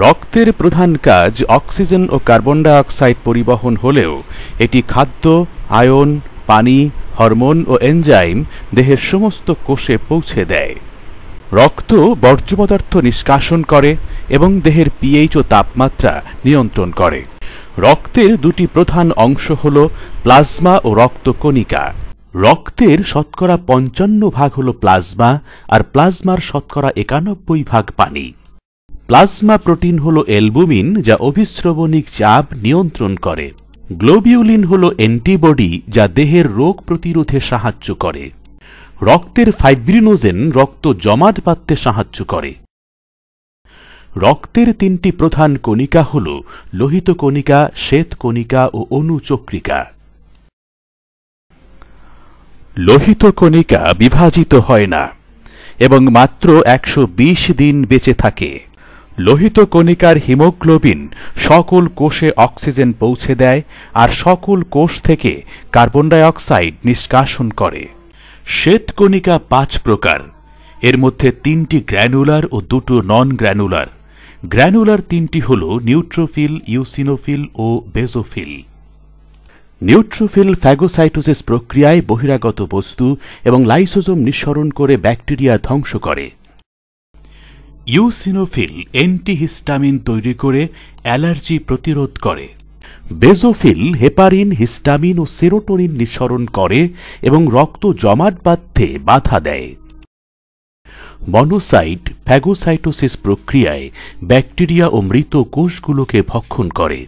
রক্তের প্রধান কাজ অক্সিজেন ও কার্বন ডাই অক্সাইড পরিবহন হলেও এটি খাদ্য, আয়ন, পানি, হরমোন ও এনজাইম দেহের সমস্ত কোষে পৌঁছে দেয়। রক্ত বর্জ্য পদার্থ নিষ্কাশন করে এবং দেহের পিএইচ ও তাপমাত্রা নিয়ন্ত্রণ করে। রক্তের দুটি প্রধান অংশ হল প্লাজমা ও রক্তকণিকা রক্তের শতকরা পঞ্চান্ন ভাগ হল প্লাজমা আর প্লাজমার শতকরা একানব্বই ভাগ পানি। প্লাজমা প্রোটিন হল অ্যালবুমিন যা অভিস্রবণিক চাপ নিয়ন্ত্রণ করে। গ্লোবিউলিন হল অ্যান্টিবডি যা দেহের রোগ প্রতিরোধে সাহায্য করে। রক্তের ফাইব্রিনোজেন রক্ত জমাট বাঁধতে সাহায্য করে। রক্তের তিনটি প্রধান কণিকা হল লোহিত কণিকা, শ্বেত কণিকা ও অনুচক্রিকা। লোহিত কণিকা বিভাজিত হয় না এবং মাত্র একশো বিশ দিন বেঁচে থাকে। লোহিত কণিকার হিমোগ্লোবিন সকল কোষে অক্সিজেন পৌঁছে দেয় আর সকল কোষ থেকে কার্বন ডাই অক্সাইড নিষ্কাশন করে। শ্বেত কণিকা পাঁচ প্রকার। এর মধ্যে তিনটি গ্র্যানুলার ও দুটো নন গ্র্যানুলার গ্র্যানুলার তিনটি হল নিউট্রোফিল, ইউসিনোফিল ও বেজোফিল। নিউট্রোফিল ফ্যাগোসাইটোসিস প্রক্রিয়ায় বহিরাগত বস্তু এবং লাইসোজোম নিঃসরণ করে ব্যাকটেরিয়া ধ্বংস করে। ইউসিনোফিল অ্যান্টিহিস্টামিন তৈরি করে অ্যালার্জি প্রতিরোধ করে। বেজোফিল হেপারিন, হিস্টামিন ও সেরোটোনিন নিঃসরণ করে এবং রক্ত জমাট বাঁধতে বাধা দেয়। মনোসাইট ফ্যাগোসাইটোসিস প্রক্রিয়ায় ব্যাকটেরিয়া ও মৃত কোষগুলোকে ভক্ষণ করে।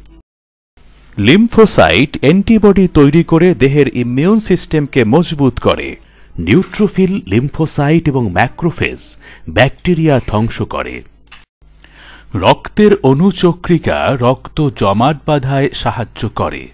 লিম্ফোসাইট অ্যান্টিবডি তৈরি করে দেহের ইমিউন সিস্টেমকে মজবুত করে। নিউট্রোফিল লিম্ফোসাইট এবং ম্যাক্রোফেজ ব্যাকটেরিয়া ধ্বংস করে। রক্তের অনুচক্রিকা রক্ত জমাট বাধায় সাহায্য করে।